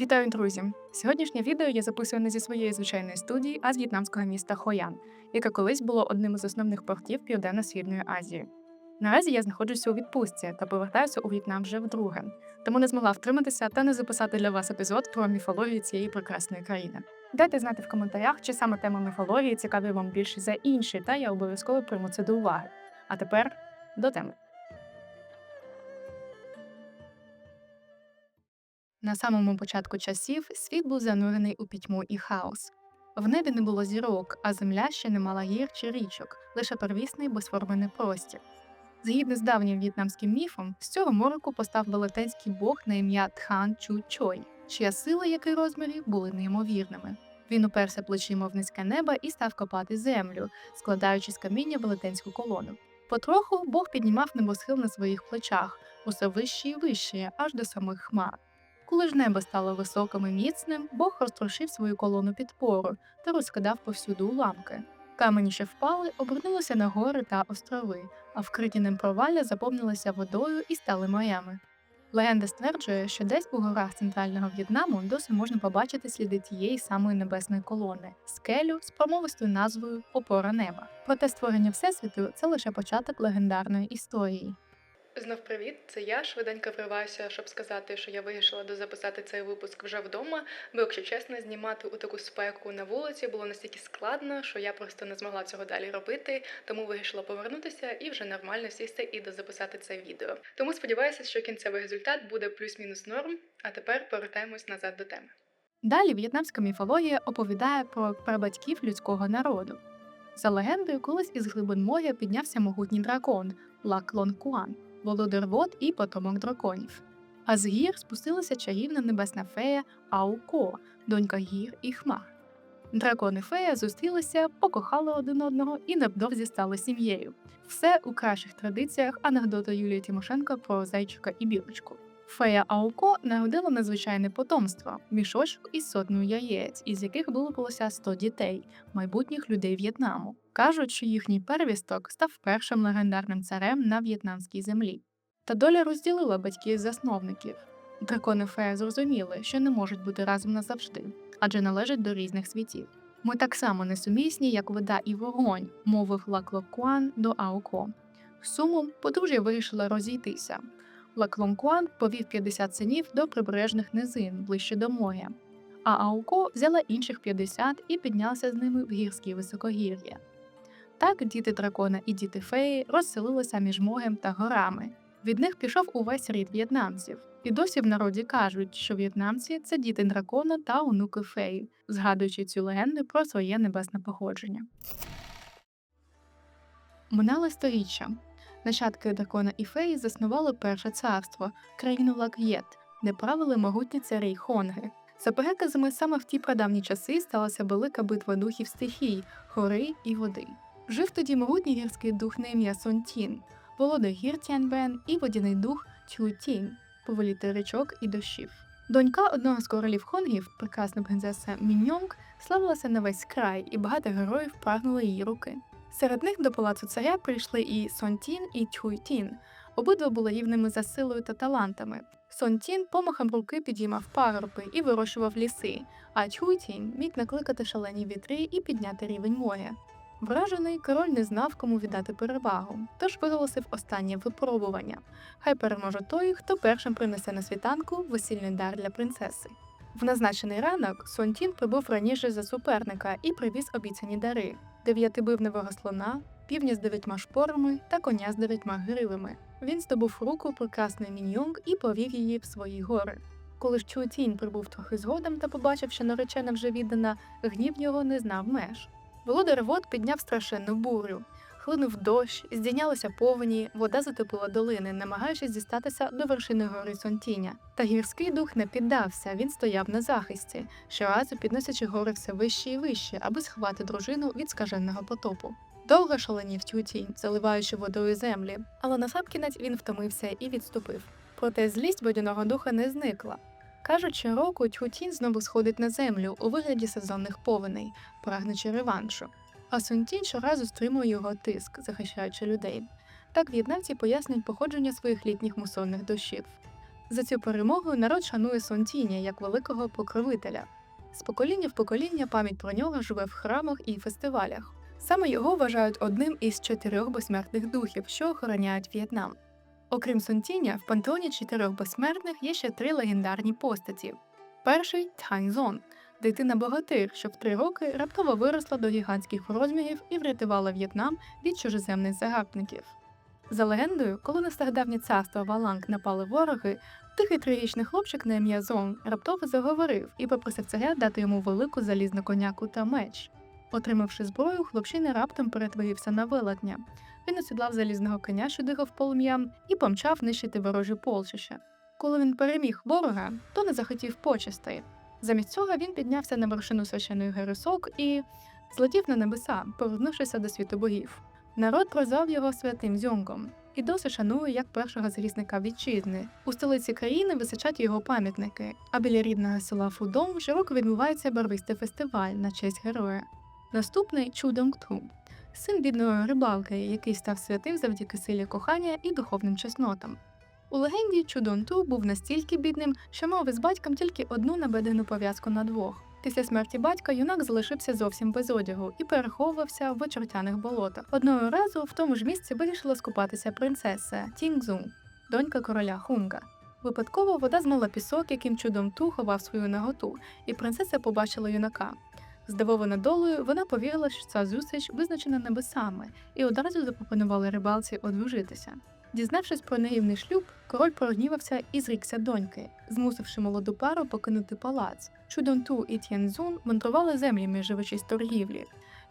Вітаю, друзі! Сьогоднішнє відео я записую не зі своєї звичайної студії, а з в'єтнамського міста Хоян, яке колись було одним із основних портів Південно-Східної Азії. Наразі я знаходжуся у відпустці та повертаюся у В'єтнам вже вдруге, тому не змогла втриматися та не записати для вас епізод про міфологію цієї прекрасної країни. Дайте знати в коментарях, чи саме тема міфології цікаві вам більше за інші, та я обов'язково прийму це до уваги. А тепер до теми. На самому початку часів світ був занурений у пітьму і хаос. В небі не було зірок, а земля ще не мала гір чи річок, лише первісний безформений простір. Згідно з давнім в'єтнамським міфом, з цього мороку постав велетенський бог на ім'я Тхан Чу Чой, чия сила, як і розмірі, були неймовірними. Він уперся плечима в низьке небо і став копати землю, складаючи з каміння велетенську колону. Потроху Бог піднімав небосхил на своїх плечах, усе вище і вище, аж до самих хмар. Коли ж небо стало високим і міцним, Бог розтрушив свою колону підпору та розкидав повсюду уламки. Камені, що впали, обернулися на гори та острови, а вкриті ним провалля заповнилися водою і стали морями. Легенда стверджує, що десь у горах центрального В'єтнаму досі можна побачити сліди тієї самої небесної колони скелю з промовистою назвою Опора неба. Проте створення всесвіту це лише початок легендарної історії. Знов привіт, це я швиденько вриваюся, щоб сказати, що я вирішила дозаписати цей випуск вже вдома, бо, якщо чесно, знімати у таку спеку на вулиці було настільки складно, що я просто не змогла цього далі робити, тому вирішила повернутися і вже нормально сісти і дозаписати це відео. Тому сподіваюся, що кінцевий результат буде плюс-мінус норм. А тепер повертаємось назад до теми. Далі в'єтнамська міфологія оповідає про прабатьків людського народу. За легендою, колись із глибин моря піднявся могутній дракон Лак Лон Куан володар вод і потомок драконів. А з гір спустилася чарівна небесна фея Ауко, донька гір і хмар. Дракон і фея зустрілися, покохали один одного і невдовзі стали сім'єю. Все у кращих традиціях анекдота Юлії Тимошенко про зайчика і білочку. Фея Ауко народила надзвичайне потомство мішочок із сотнею яєць, із яких вилупилося 100 дітей, майбутніх людей В'єтнаму. Кажуть, що їхній первісток став першим легендарним царем на в'єтнамській землі. Та доля розділила батьків-засновників. Дракони Фея зрозуміли, що не можуть бути разом назавжди, адже належать до різних світів. Ми так само несумісні, як вода і вогонь, мовив Лаклокуан до Ауко. Сумом подружжя вирішила розійтися. Лаклонкуан повів 50 синів до прибережних низин ближче до моря, а Ауко взяла інших 50 і піднялася з ними в гірські високогір'я. Так діти дракона і діти феї розселилися між морем та горами. Від них пішов увесь рід в'єтнамців. І досі в народі кажуть, що в'єтнамці це діти дракона та онуки феї, згадуючи цю легенду про своє небесне походження. Минали сторіччя. Нащадки дракона і феї заснували перше царство, країну Лак'єт, де правили могутні царі Хонги. За переказами, саме в ті прадавні часи сталася велика битва духів стихій, гори і води. Жив тоді могутній гірський дух на ім'я Сонтін, володар гір Тяньбен і водяний дух Тютінь, повеліти річок і дощів. Донька одного з королів Хонгів, прекрасна принцеса Міньонг, славилася на весь край, і багато героїв прагнули її руки. Серед них до палацу царя прийшли і Сонтін, і Тюйтін. Обидва були рівними за силою та талантами. Сонтін помахом руки підіймав парубки і вирощував ліси, а Тюйтін міг накликати шалені вітри і підняти рівень моря. Вражений король не знав, кому віддати перевагу, тож виголосив останнє випробування. Хай переможе той, хто першим принесе на світанку весільний дар для принцеси. В назначений ранок Сонтін прибув раніше за суперника і привіз обіцяні дари: дев'ятибивневого слона, півня з дев'ятьма шпорами та коня з дев'ятьма гривами. Він здобув руку прекрасної міньйонг і повів її в свої гори. Коли ж Чуетінь прибув трохи згодом та побачив, що наречена вже віддана, гнів його не знав меж. Володар вод підняв страшенну бурю. Хлинув дощ, здійнялися повені, вода затопила долини, намагаючись дістатися до вершини гори Сонтіня. Та гірський дух не піддався, він стояв на захисті, щоразу підносячи гори все вище і вище, аби сховати дружину від скаженого потопу. Довго шаленів тютінь, заливаючи водою землі, але насамкінець він втомився і відступив. Проте злість водяного духа не зникла. Кажуть, що року Тютінь знову сходить на землю у вигляді сезонних повеней, прагнучи реваншу. А Сунтінь щоразу стримує його тиск, захищаючи людей. Так в'єтнамці пояснюють походження своїх літніх мусонних дощів. За цю перемогу народ шанує Сонтіня як великого покровителя. З покоління в покоління пам'ять про нього живе в храмах і фестивалях. Саме його вважають одним із чотирьох безсмертних духів, що охороняють В'єтнам. Окрім Сонтіня, в пантеоні чотирьох безсмертних є ще три легендарні постаті. Перший Тайнзон, дитина богатир, що в три роки раптово виросла до гігантських розмірів і врятувала В'єтнам від чужеземних загарбників. За легендою, коли на стародавнє царство Валанг напали вороги, тихий трирічний хлопчик на ім'я Зон раптово заговорив і попросив царя дати йому велику залізну коняку та меч. Отримавши зброю, хлопчина раптом перетворився на велетня. Він осідлав залізного коня, що дихав полум'ям, і помчав нищити ворожі полчища. Коли він переміг ворога, то не захотів почестей. Замість цього він піднявся на вершину священої гори Сок і злетів на небеса, повернувшися до світу богів. Народ прозвав його святим Зьонгом і досі шанує як першого захисника вітчизни. У столиці країни височать його пам'ятники, а біля рідного села Фудong щороку відбувається барвистий фестиваль на честь героя. Наступний Чудонг-Ту – син бідної рибалки, який став святим завдяки силі кохання і духовним чеснотам. У легенді Чудон-Ту був настільки бідним, що мав із батьком тільки одну набедену пов'язку на двох. Після смерті батька юнак залишився зовсім без одягу і переховувався в очертяних болотах. Одного разу в тому ж місці вирішила скупатися принцеса Тінгзу, донька короля Хунга. Випадково вода змила пісок, яким чудом ту ховав свою наготу, і принцеса побачила юнака. Здивована долею, вона повірила, що ця зустріч визначена небесами, і одразу запропонувала рибалці одружитися. Дізнавшись про наївний шлюб, король прогнівався і зрікся доньки, змусивши молоду пару покинути палац. Чудонту і Т'янзун мандрували землями, з торгівлі.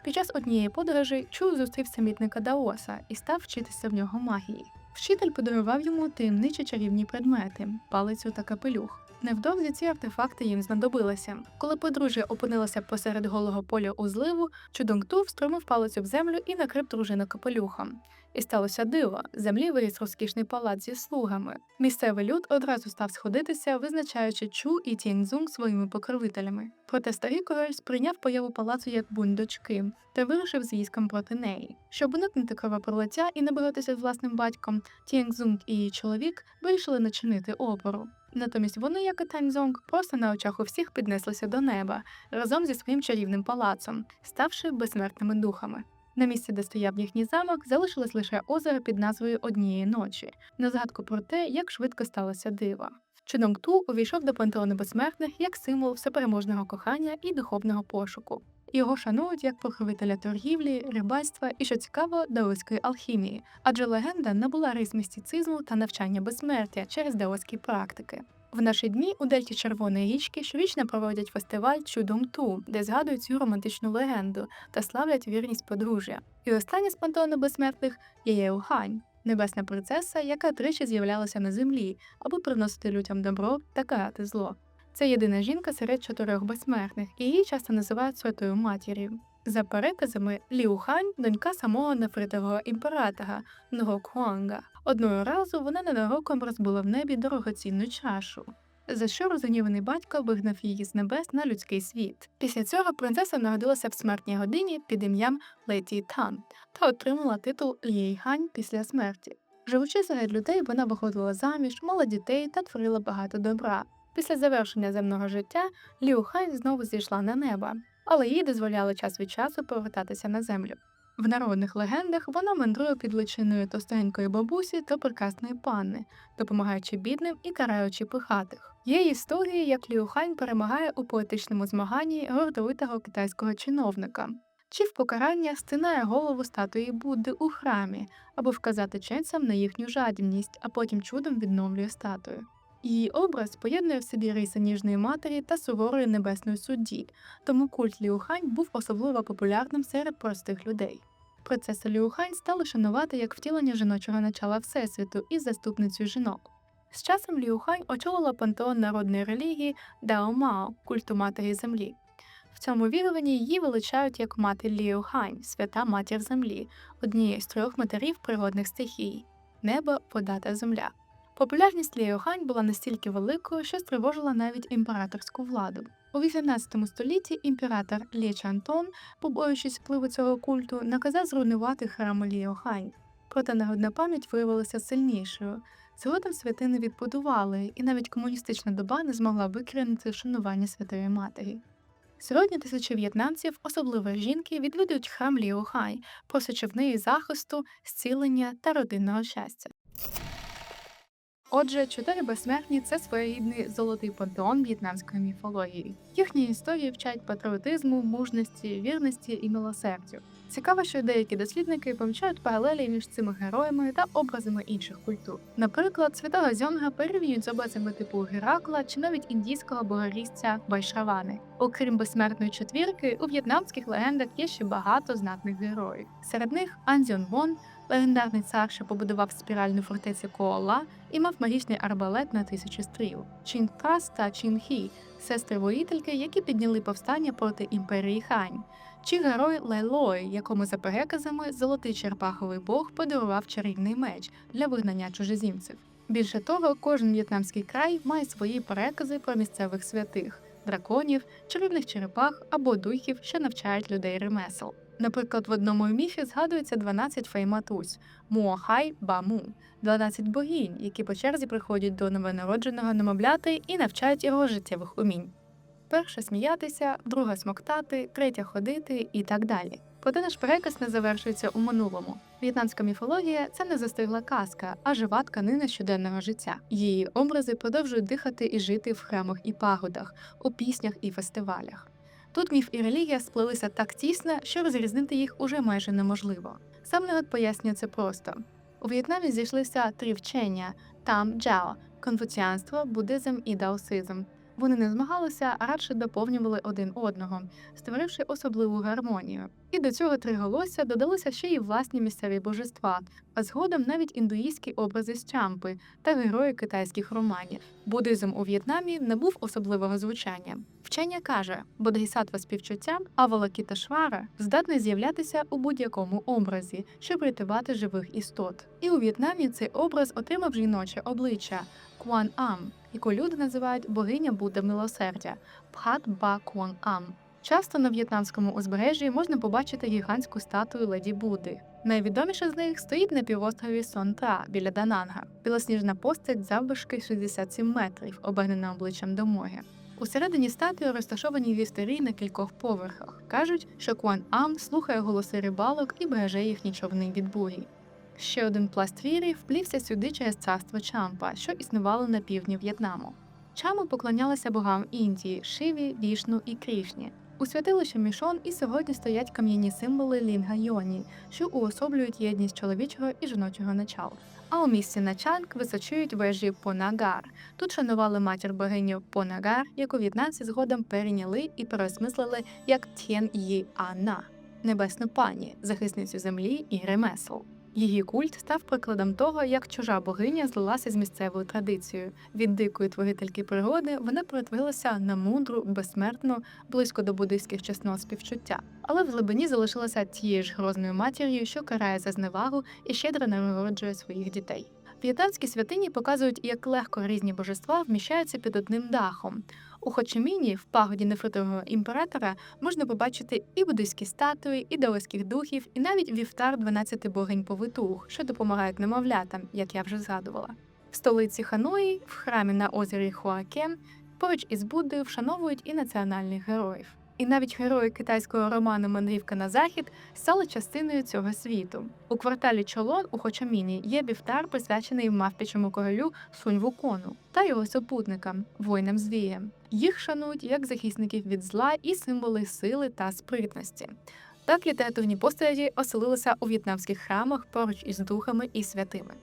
Під час однієї подорожі Чу зустрів самітника Даоса і став вчитися в нього магії. Вчитель подарував йому таємничі чарівні предмети палицю та капелюх. Невдовзі ці артефакти їм знадобилися. Коли подружжя опинилося посеред голого поля у зливу, Чудонгту встромив палицю в землю і накрив дружину капелюхом. І сталося диво. Землі виріс розкішний палац зі слугами. Місцевий люд одразу став сходитися, визначаючи Чу і Тіньцзунг своїми покровителями. Проте старий король сприйняв появу палацу як бунь дочки та вирушив з військом проти неї. Щоб уникнути кровопролиття і не боротися з власним батьком, Тіньцзунг і її чоловік вирішили не чинити опору. Натомість вони, як і Таньзонг, просто на очах у всіх піднеслися до неба разом зі своїм чарівним палацом, ставши безсмертними духами. На місці, де стояв їхній замок, залишилось лише озеро під назвою Однієї ночі, на згадку про те, як швидко сталося диво. Чудонг-Ту увійшов до пантеону безсмертних як символ всепереможного кохання і духовного пошуку. Його шанують як покровителя торгівлі, рибальства і, що цікаво, даоської алхімії, адже легенда набула рис містицизму та навчання безсмертя через даоські практики. В наші дні у дельті Червоної річки щорічно проводять фестиваль Чудом-Ту, де згадують цю романтичну легенду та славлять вірність подружжя. І остання з пантеону безсмертних є Єухань, небесна принцеса, яка тричі з'являлася на землі, аби приносити людям добро та карати зло. Це єдина жінка серед чотирьох безсмертних, і її часто називають святою матір'ю. За переказами, Ліу Хань – донька самого нефритового імператора Нго Куанга. Одного разу вона ненароком розбила в небі дорогоцінну чашу. За що розгніваний батько вигнав її з небес на людський світ. Після цього принцеса народилася в смертній годині під ім'ям Леті Тан та отримала титул Лій Хань після смерті. Живучи серед людей, вона виходила заміж, мала дітей та творила багато добра. Після завершення земного життя Ліу Хань знову зійшла на небо, але їй дозволяли час від часу повертатися на землю. В народних легендах вона мандрує під личиною товстенької бабусі та прекрасної панни, допомагаючи бідним і караючи пихатих. Є історії, як Ліу Хань перемагає у поетичному змаганні гордовитого китайського чиновника. Чи в покарання стинає голову статуї Будди у храмі, аби вказати ченцям на їхню жадібність, а потім чудом відновлює статую. Її образ поєднує в собі риси ніжної матері та суворої небесної судді, тому культ Ліухань був особливо популярним серед простих людей. Принцесу Ліухань стали шанувати як втілення жіночого начала Всесвіту і заступницею жінок. З часом Ліухань очолила пантеон народної релігії Дао Мао, культу матері землі. В цьому віруванні її величають як мати Ліухань, свята матір землі, однієї з трьох матерів природних стихій небо, вода та земля. Популярність Ліохань була настільки великою, що стривожила навіть імператорську владу. У 18 столітті імператор Лі Чантон, побоюючись впливу цього культу, наказав зруйнувати храм Ліохань. Проте народна пам'ять виявилася сильнішою. Згодом святини відбудували, і навіть комуністична доба не змогла викорінити шанування Святої Матері. Сьогодні тисячі в'єтнамців, особливо жінки, відвідують храм Ліо Хай, просячи в неї захисту, зцілення та родинного щастя. Отже, чотири безсмертні це своєрідний золотий пантеон в'єтнамської міфології. Їхні історії вчать патріотизму, мужності, вірності і милосердю. Цікаво, що деякі дослідники помічають паралелі між цими героями та образами інших культур. Наприклад, святого Зьонга порівнюють з образами типу Геракла чи навіть індійського богорізця Байшравани. Окрім безсмертної четвірки, у в'єтнамських легендах є ще багато знатних героїв. Серед них Анзіон Вон, легендарний цар, що побудував спіральну фортецю Коола і мав магічний арбалет на тисячу стріл, Чин Трас та Чин Хі, сестри воїтельки, які підняли повстання проти імперії Хань, чи герой Лайлой, якому за переказами золотий черпаховий бог подарував чарівний меч для вигнання чужеземців. Більше того, кожен в'єтнамський край має свої перекази про місцевих святих, драконів, чарівних черепах або духів, що навчають людей ремесел. Наприклад, в одному міфі згадується 12 фейматусь Муахай Баму, 12 богінь, які по черзі приходять до новонародженого немовляти і навчають його життєвих умінь. Перша сміятися, друга смоктати, третя ходити і так далі. Проте наш переказ не завершується у минулому. В'єтнамська міфологія це не застигла казка, а жива тканина щоденного життя. Її образи продовжують дихати і жити в храмах і пагодах, у піснях і фестивалях. Тут міф і релігія сплелися так тісно, що розрізнити їх уже майже неможливо. Сам народ пояснює це просто. У В'єтнамі зійшлися три вчення там джао конфуціанство, буддизм і даосизм. Вони не змагалися, а радше доповнювали один одного, створивши особливу гармонію. І до цього триголосся додалися ще й власні місцеві божества, а згодом навіть індуїстські образи з чампи та герої китайських романів. Буддизм у В'єтнамі не був особливого звучання. Вчення каже, бодгісаттва співчуття, Авалакіташвара здатний з'являтися у будь-якому образі, щоб рятувати живих істот. І у В'єтнамі цей образ отримав жіноче обличчя Куан Ам, яку люди називають богиня Будда милосердя Пхат Ба Куан Ам. Часто на в'єтнамському узбережжі можна побачити гігантську статую леді Будди. Найвідоміша з них стоїть на півострові Сон-Тра біля Дананга. Білосніжна постать завбишки 67 метрів, обернена обличчям до моря. Усередині статуї розташовані вівтарі на кількох поверхах. Кажуть, що Куан Ам слухає голоси рибалок і береже їхні човни від бурі. Ще один пласт віри вплівся сюди через царство Чампа, що існувало на півдні В'єтнаму. Чаму поклонялися богам Індії, Шиві, Вішну і Крішні. У святилищі Мішон і сьогодні стоять кам'яні символи Лінга Йоні, що уособлюють єдність чоловічого і жіночого начала. А у місті Начанг височують вежі Понагар. Тут шанували матір богиню Понагар, яку в'єтнамці згодом перейняли і переосмислили як Т'єн Ї Ана, небесну пані, захисницю землі і ремесел. Її культ став прикладом того, як чужа богиня злилася з місцевою традицією. Від дикої творительки природи вона перетворилася на мудру, безсмертну, близько до буддийських чеснот співчуття, але в глибині залишилася тією ж грозною матір'ю, що карає за зневагу і щедро народжує своїх дітей. В'єтнамські святині показують, як легко різні божества вміщаються під одним дахом. У Хочеміні, в пагоді нефритового імператора, можна побачити і буддийські статуї, і даоських духів, і навіть вівтар 12 богинь повитух, що допомагають немовлятам, як я вже згадувала. В столиці Ханої, в храмі на озері Хуакен, поруч із Буддою вшановують і національних героїв. І навіть герої китайського роману Мандрівка на захід стали частиною цього світу. У кварталі Чолон у Хочаміні є вівтар, присвячений мавпічому королю Сунь Вукону та його супутникам, воїнам звіям. Їх шанують як захисників від зла і символи сили та спритності. Так літературні постаті оселилися у в'єтнамських храмах поруч із духами і святими.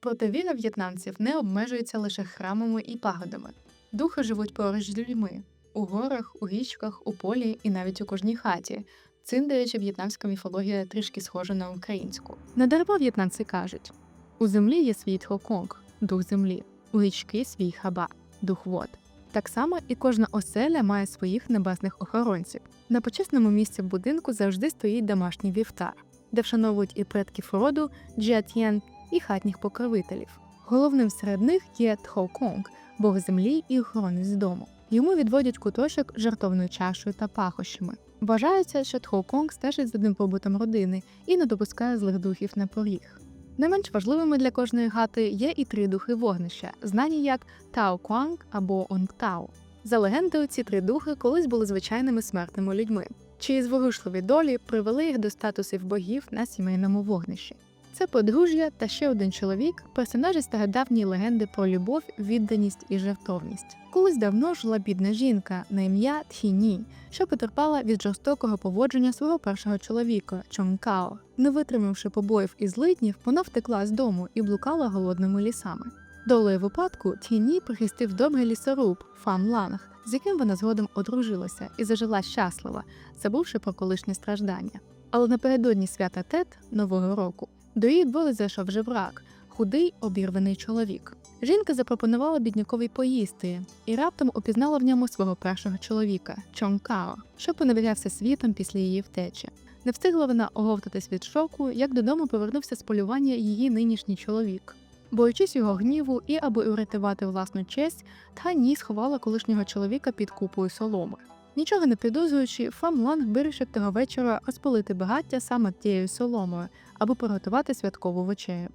Проте віра в'єтнамців не обмежується лише храмами і пагодами. Духи живуть поруч з людьми у горах, у річках, у полі і навіть у кожній хаті. Цим, до речі, в'єтнамська міфологія трішки схожа на українську. Недарма в'єтнамці кажуть: у землі є свій Тхоконг, дух землі, у річки свій хаба, дух вод. Так само і кожна оселя має своїх небесних охоронців. На почесному місці в будинку завжди стоїть домашній вівтар, де вшановують і предків роду, джіат'єн, і хатніх покровителів. Головним серед них є Тхоконг, бог землі і охоронець дому. Йому відводять куточок жартовною чашею та пахощами. Вважається, що Тхоконг стежить за ним побутом родини і не допускає злих духів на поріг. Не менш важливими для кожної хати є і три духи вогнища, знані як Тао Куанг або Онг Тао. За легендою, ці три духи колись були звичайними смертними людьми, чиї зворушливі долі привели їх до статусів богів на сімейному вогнищі. Це подружжя та ще один чоловік, персонажі стародавньої легенди про любов, відданість і жертовність. Колись давно жила бідна жінка на ім'я Тхіні, що потерпала від жорстокого поводження свого першого чоловіка Чонкао. Не витримавши побоїв і злиднів, вона втекла з дому і блукала голодними лісами. Долею випадку Тіні прихистив добрий лісоруб Фан Ланг, з яким вона згодом одружилася і зажила щасливо, забувши про колишні страждання. Але напередодні свята Тет Нового року до її двори зайшов жебрак, худий обірваний чоловік. Жінка запропонувала біднякові поїсти і раптом упізнала в ньому свого першого чоловіка Чон Као, що поневірявся світом після її втечі. Не встигла вона оговтатись від шоку, як додому повернувся з полювання її нинішній чоловік. Боючись його гніву і аби врятувати власну честь, Тані сховала колишнього чоловіка під купою соломи. Нічого не підозрюючи, Фам Ланг вирішив того вечора розпалити багаття саме тією соломою, аби приготувати святкову вечерю.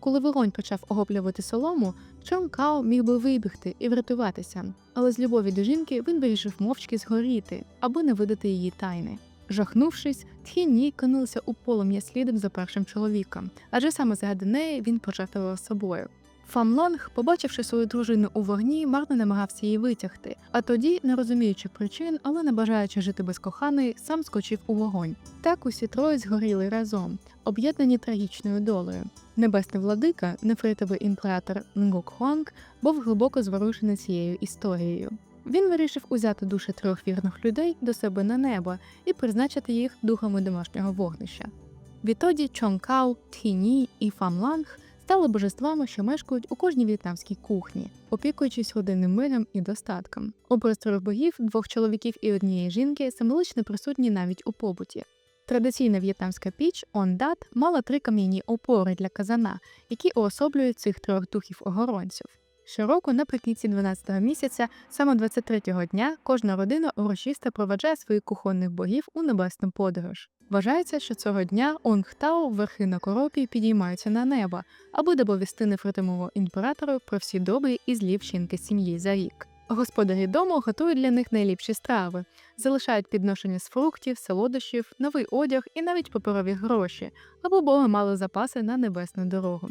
Коли вогонь почав огоплювати солому, Чон Као міг би вибігти і врятуватися, але з любові до жінки він вирішив мовчки згоріти, аби не видати її тайни. Жахнувшись, Тхіні кинулися у полум'я слідом за першим чоловіком, адже саме заради неї він пожертвував собою. Фамланг, побачивши свою дружину у вогні, марно намагався її витягти, а тоді, не розуміючи причин, але не бажаючи жити без коханої, сам скочив у вогонь. Так усі троє згоріли разом, об'єднані трагічною долею. Небесний владика, нефритовий імператор Нгук Хуанг, був глибоко зворушений цією історією. Він вирішив узяти душі трьох вірних людей до себе на небо і призначити їх духами домашнього вогнища. Відтоді Чон Као, Тхіні і Фам Ланг стали божествами, що мешкають у кожній в'єтнамській кухні, опікуючись годинним миром і достатком. Образ трьох богів, двох чоловіків і однієї жінки символично присутні навіть у побуті. Традиційна в'єтнамська піч ондат мала три кам'яні опори для казана, які уособлюють цих трьох духів охоронців. Щороку, наприкінці 12-го місяця, саме 23-го дня, кожна родина урочисто проведжає своїх кухонних богів у небесну подорож. Вважається, що цього дня Онгтау верхи на коропі підіймаються на небо, аби доповісти нефритимову імператору про всі добрі і злі вчинки сім'ї за рік. Господарі дому готують для них найліпші страви, залишають підношення з фруктів, солодощів, новий одяг і навіть паперові гроші, аби боги мали запаси на небесну дорогу.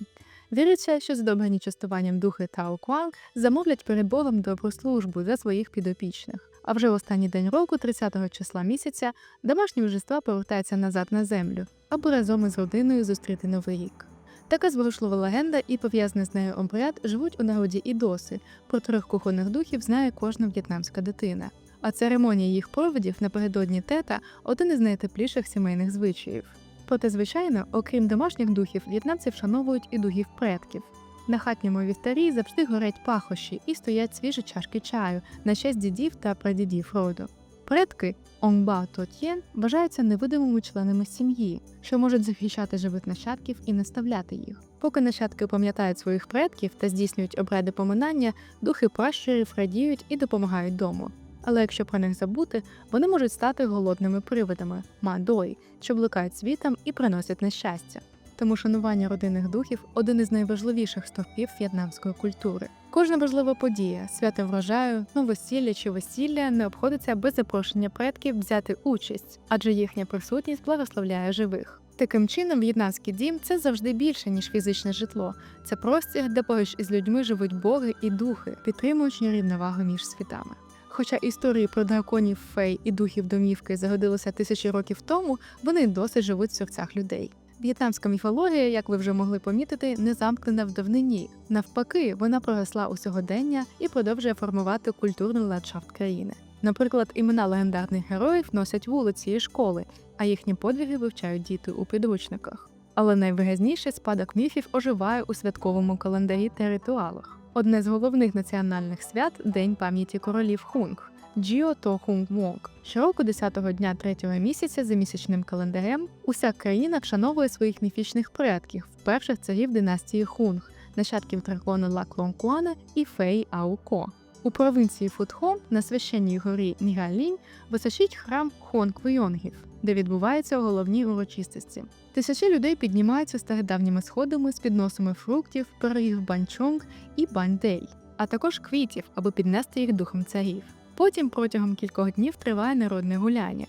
Віриться, що задобрені частуванням духи Тао Куанг замовлять перед Богом добру службу за своїх підопічних. А вже в останній день року, 30-го числа місяця, домашні божества повертаються назад на землю, аби разом із родиною зустріти новий рік. Така зворушлива легенда і пов'язаний з нею обряд живуть у народі і досі. Про трьох кухонних духів знає кожна в'єтнамська дитина. А церемонія їх проводів напередодні тета один із найтепліших сімейних звичаїв. Проте, звичайно, окрім домашніх духів, в'єтнамці вшановують і духів предків. На хатньому вівтарі завжди горять пахощі і стоять свіжі чашки чаю на честь дідів та прадідів роду. Предки Онгба Тотєн вважаються невидимими членами сім'ї, що можуть захищати живих нащадків і наставляти їх. Поки нащадки пам'ятають своїх предків та здійснюють обряди поминання, духи пращурів радіють і допомагають дому. Але якщо про них забути, вони можуть стати голодними привидами мадой, що блукають світом і приносять нещастя. Тому шанування родинних духів один із найважливіших стовпів в'єтнамської культури. Кожна важлива подія, свято врожаю, новосілля чи весілля не обходиться без запрошення предків взяти участь, адже їхня присутність благословляє живих. Таким чином, в'єтнамський дім це завжди більше ніж фізичне житло. Це простір, де поруч із людьми живуть боги і духи, підтримуючи рівновагу між світами. Хоча історії про драконів, фей і духів домівки загодилися тисячі років тому, вони досі живуть в серцях людей. В'єтнамська міфологія, як ви вже могли помітити, не замкнена в давнині. Навпаки, вона проросла у сьогодення і продовжує формувати культурний ландшафт країни. Наприклад, імена легендарних героїв носять вулиці і школи, а їхні подвиги вивчають діти у підручниках. Але найвиразніше спадок міфів оживає у святковому календарі та ритуалах. Одне з головних національних свят День пам'яті королів Хунг. Джіо То Хунг Мок. Щороку 10-го дня третього місяця за місячним календарем уся країна вшановує своїх міфічних предків, перших царів династії Хунг, нащадків дракона Ла Клонкуана і Фей Ауко. У провінції Футхон на священній горі Нігалінь височить храм Хонг Вйонгів. Де відбуваються головні урочистості. Тисячі людей піднімаються стародавніми сходами з підносами фруктів, пирогів банчонг і бандей, а також квітів, аби піднести їх духом царів. Потім протягом кількох днів триває народне гуляння.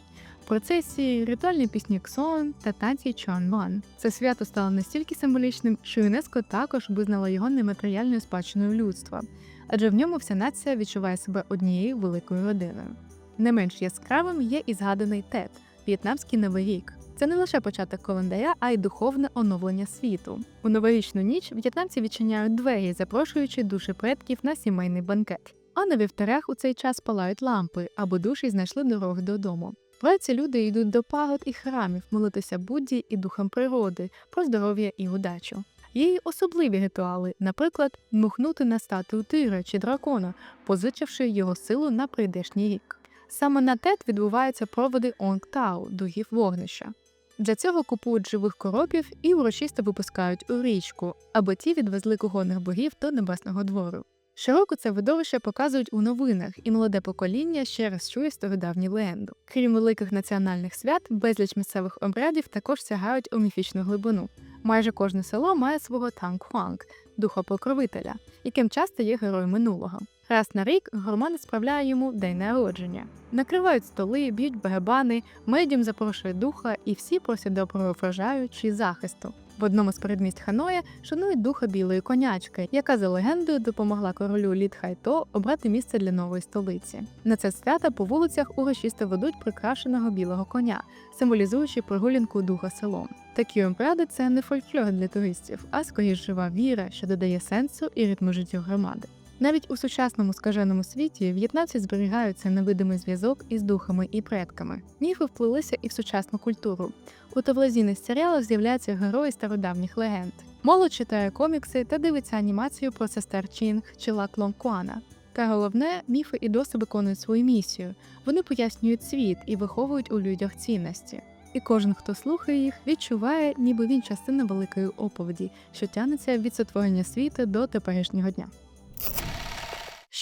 Процесії, ритуальні пісні Ксон та танці Чонван. Це свято стало настільки символічним, що ЮНЕСКО також визнало його нематеріальною спадщиною людства, адже в ньому вся нація відчуває себе однією великою родиною. Не менш яскравим є і згаданий Тет В'єтнамський новий рік. Це не лише початок календаря, а й духовне оновлення світу. У новорічну ніч в'єтнамці відчиняють двері, запрошуючи душі предків на сімейний банкет. А на вівтарях у цей час палають лампи, аби душі знайшли дороги додому. Вранці люди йдуть до пагод і храмів молитися Будді і духам природи про здоров'я і удачу. Є й особливі ритуали, наприклад, дмухнути на статую тигра чи дракона, позичивши його силу на прийдешній рік. Саме на тет відбуваються проводи Онг-Тау, духів вогнища. Для цього купують живих коропів і урочисто випускають у річку, аби ті відвезли кухонних богів до небесного двору. Щороку це видовище показують у новинах, і молоде покоління ще раз чує стародавню легенду. Крім великих національних свят, безліч місцевих обрядів також сягають у міфічну глибину. Майже кожне село має свого танг-хуанг – духа покровителя, яким часто є герой минулого. Раз на рік громада справляє йому день народження. Накривають столи, б'ють барабани, медіум запрошує духа, і всі просять доброго врожаю чи захисту. В одному з передмість Ханоя шанують духа білої конячки, яка за легендою допомогла королю Літ Хайто обрати місце для нової столиці. На це свято по вулицях урочисто ведуть прикрашеного білого коня, символізуючи прогулянку духа селом. Такі обряди це не фольклор для туристів, а скоріш жива віра, що додає сенсу і ритму життю громади. Навіть у сучасному скаженому світі в'єтнамці зберігають цей невидимий зв'язок із духами і предками. Міфи вплилися і в сучасну культуру. У телевізійних серіалах з'являються герої стародавніх легенд. Молодь читає комікси та дивиться анімацію про сестер Чінг чи Лак Лонкуана. Та головне, міфи і досі виконують свою місію. Вони пояснюють світ і виховують у людях цінності. І кожен, хто слухає їх, відчуває, ніби він частина великої оповіді, що тягнеться від сотворення світу до теперішнього дня.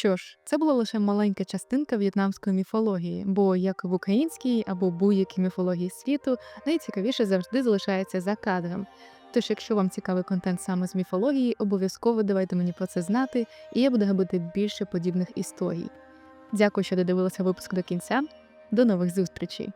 Що ж, це була лише маленька частинка в'єтнамської міфології, бо як в українській або будь-якій міфології світу найцікавіше завжди залишається за кадром. Тож, якщо вам цікавий контент саме з міфології, обов'язково давайте мені про це знати, і я буду робити більше подібних історій. Дякую, що додивилися випуск до кінця. До нових зустрічей!